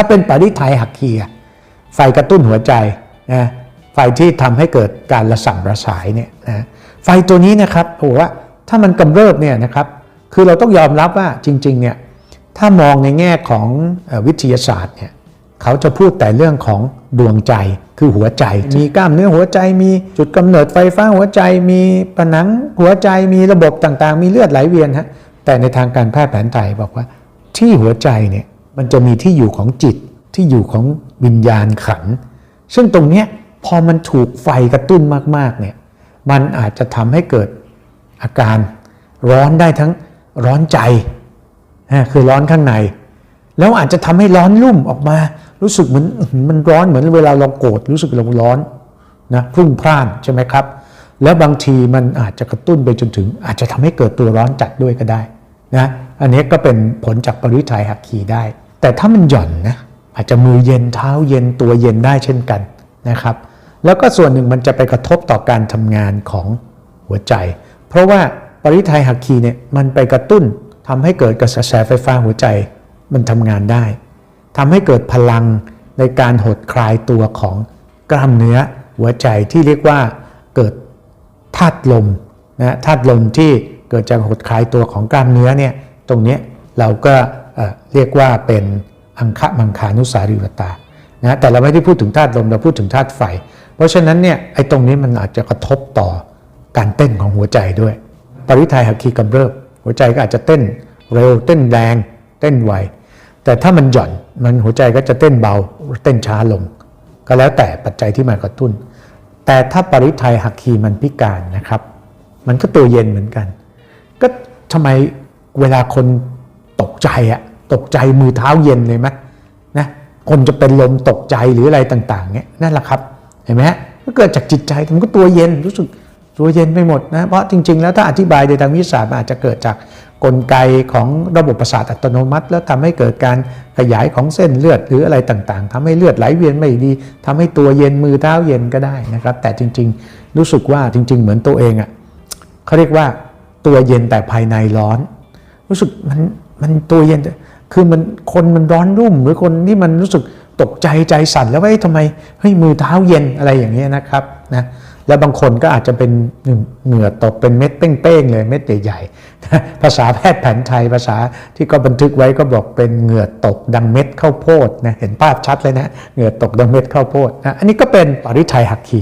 ถ้าเป็นปริไทยหักเคีอะไฟกระตุ้นหัวใจนะไฟที่ทำให้เกิดการระสั่งระสายเนี่ยนะไฟตัวนี้นะครับผมว่าถ้ามันกำเริบเนี่ยนะครับคือเราต้องยอมรับว่าจริงๆเนี่ยถ้ามองในแง่ของอวิทยาศาสตร์เนี่ยเขาจะพูดแต่เรื่องของดวงใจคือหัวใจ มีกล้ามเนื้อหัวใจมีจุดกำเนิดไฟฟ้าหัวใจ มีผนังหัวใจมีระบบต่างๆ มีเลือดไหลเวียนฮะแต่ในทางการแพทย์แผนไทยบอกว่าที่หัวใจเนี่ย มันจะมีที่อยู่ของจิตที่อยู่ของวิญญาณขัน ซึ่งตรงเนี้ยพอมันถูกไฟกระตุ้นมากๆเนี่ยมันอาจจะทำให้เกิดอาการร้อนได้ทั้งร้อนใจนะคือร้อนข้างใน แล้วอาจจะทำให้ร้อนรุ่มออกมา รู้สึกเหมือนมันร้อนเหมือนเวลาเราโกรธรู้สึกเราร้อนนะพุ่งพร่านใช่ไหมครับ แล้วบางทีมันอาจจะกระตุ้นไปจนถึง อาจจะทำให้เกิดตัวร้อนจัดด้วยก็ได้นะอันนี้ก็เป็นผลจากปริทัยหักขีได้ แต่ถ้ามันหย่อนนะอาจจะมือเย็นเท้าเย็นตัวเย็นได้เช่นกันนะครับ แล้วก็ส่วนหนึ่งมันจะไปกระทบต่อการทำงานของหัวใจ เพราะว่าปริทัยหักขีเนี่ยมันไปกระตุ้นทำให้เกิดกระแสไฟฟ้าหัวใจมันทำงานได้ทำให้เกิดพลังในการหดคลายตัวของกล้ามเนื้อหัวใจที่เรียกว่าเกิดธาตุลมนะธาตุลมที่เกิดจากหดคลายตัวของกล้ามเนื้อเนี่ยตรงนี้เราก็ เรียกว่าเป็นอังคะมังคานุสาริวตานะแต่เราไม่ได้พูดถึงธาตุลมเราพูดถึงธาตุไฟ เพราะฉะนั้นเนี่ยไอ้ตรงนี้มันอาจจะกระทบต่อการเต้นของหัวใจด้วย ปริทัยหักคีกำเริบ หัวใจก็อาจจะเต้นเร็วเต้นแรงเต้นไวแต่ถ้ามันหย่อนมันหัวใจก็จะเต้นเบาเต้นช้าลง ก็แล้วแต่ปัจจัยที่มากระตุ้น แต่ถ้าปริทัยหักคีมันพิการนะครับ มันก็ตัวเย็นเหมือนกัน ก็ทำไมเวลาคน ตกใจอะตกใจมือเท้าเย็นเลยไหมนะคนจะเป็นลมตกใจหรืออะไรต่างๆเนี่ยนั่นแหละครับเห็นไหมฮะก็เกิดจากจิตใจมันก็ตัวเย็นรู้สึกตัวเย็นไปหมดนะเพราะจริง ๆ แล้วถ้าอธิบายโดยทางวิทยาศาสตร์มันอาจจะเกิดจากกลไกของระบบประสาทอัตโนมัติ แล้วทำให้เกิดการขยายของเส้นเลือดหรืออะไรต่างๆทำให้เลือดไหลเวียนไม่ดีทำให้ตัวเย็นมือเท้าเย็นก็ได้นะครับ แต่จริง ๆ รู้สึกว่าจริง ๆ เหมือนตัวเองอะเขาเรียกว่าตัวเย็นแต่ภายในร้อน รู้สึกมัน มันตัวเย็นคือมันคนมันร้อนรุ่ม หรือคนที่มันรู้สึกตกใจใจสั่นแล้วว่าเฮ้ทำไมเฮ้ยมือเท้าเย็นอะไรอย่างเงี้ยนะครับนะแล้วบางคนก็อาจจะเป็นเหงื่อตกเป็นเม็ดเป้งๆเลยเม็ดใหญ่ๆภาษาแพทย์แผนไทยภาษาที่ก็บันทึกไว้ก็บอกเป็นเหงื่อตกดังเม็ดข้าวโพดนะเห็นภาพชัดเลยนะเหงื่อตกดังเม็ดข้าวโพดนะอันนี้ก็เป็นปริทัยหักขี